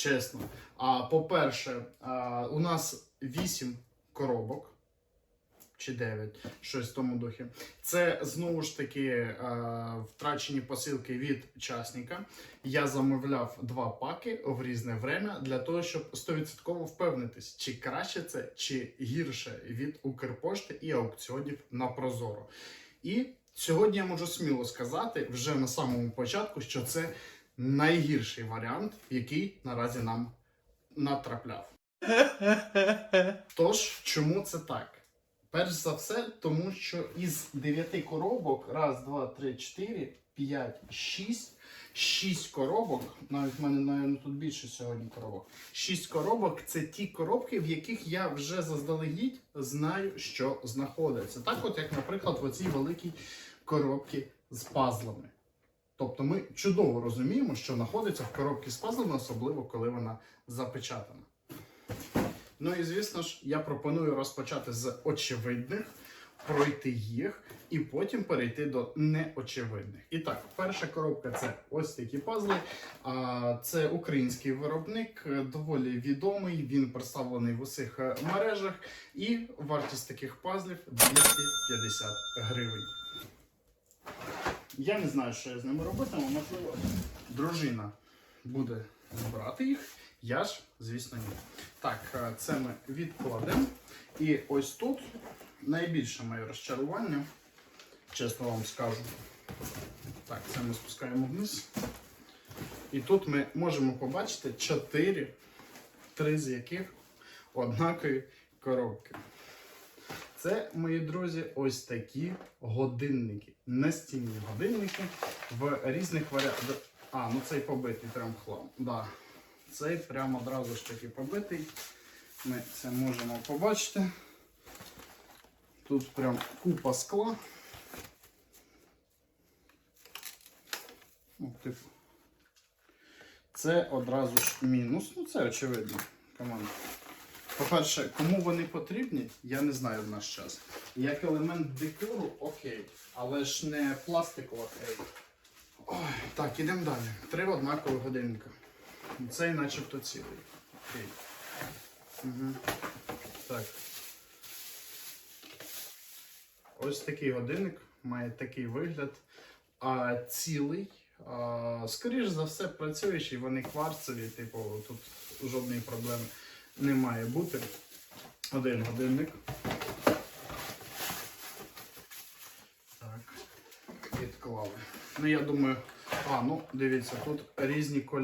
чесно. А по-перше, у нас 8 коробок. Чи 9, щось в тому духі. Це знову ж таки втрачені посилки від учасника. Я замовляв два паки в різне время для того, щоб 100% впевнитись, чи краще це, чи гірше від Укрпошти і аукціонів на Прозоро. І сьогодні я можу сміло сказати вже на самому початку, що це найгірший варіант, який наразі нам натрапляв. Тож, чому це так? Перш за все, тому що із 9 коробок, раз, два, три, чотири, п'ять, шість, шість коробок, навіть в мене навіть, тут більше сьогодні коробок. Шість коробок це ті коробки, в яких я вже заздалегідь знаю, що знаходиться. Так, от як, наприклад, в оцій великій коробці з пазлами. Тобто ми чудово розуміємо, що знаходиться в коробці з пазлами, особливо коли вона запечатана. Ну і звісно ж, я пропоную розпочати з очевидних, пройти їх і потім перейти до неочевидних. І так, перша коробка це ось такі пазли. Це український виробник, доволі відомий. Він представлений в усіх мережах. І вартість таких пазлів 250 гривень. Я не знаю, що я з ними робитиму. Можливо, дружина буде збирати їх. Я ж, звісно, ні. Так, е, це ми відкладемо. І ось тут найбільше моє розчарування, чесно вам скажу. Так, це ми спускаємо вниз. І тут ми можемо побачити 4, три з яких однакові коробки. Це, мої друзі, ось такі годинники. Настінні годинники в різних варіантах. А, ну цей побитий прям хлам. Да. Цей прямо одразу ж таки побитий. Ми це можемо побачити. Тут прям купа скла. Ну, типу. Це одразу ж мінус. Ну, це очевидно, команда. По-перше, кому вони потрібні, я не знаю в наш час. Як елемент декору, окей, але ж не пластикова окей. Ой, так, ідемо далі. Три однакові годинника. Цей начебто цілий. Окей. Угу. Так. Ось такий годинник має такий вигляд. А цілий, а, скоріш за все, працюючий, вони кварцеві, типу, тут жодної проблеми не має бути. Один годинник. Так. Відклали. Ну, я думаю, а, ну, дивіться, тут різні кольори.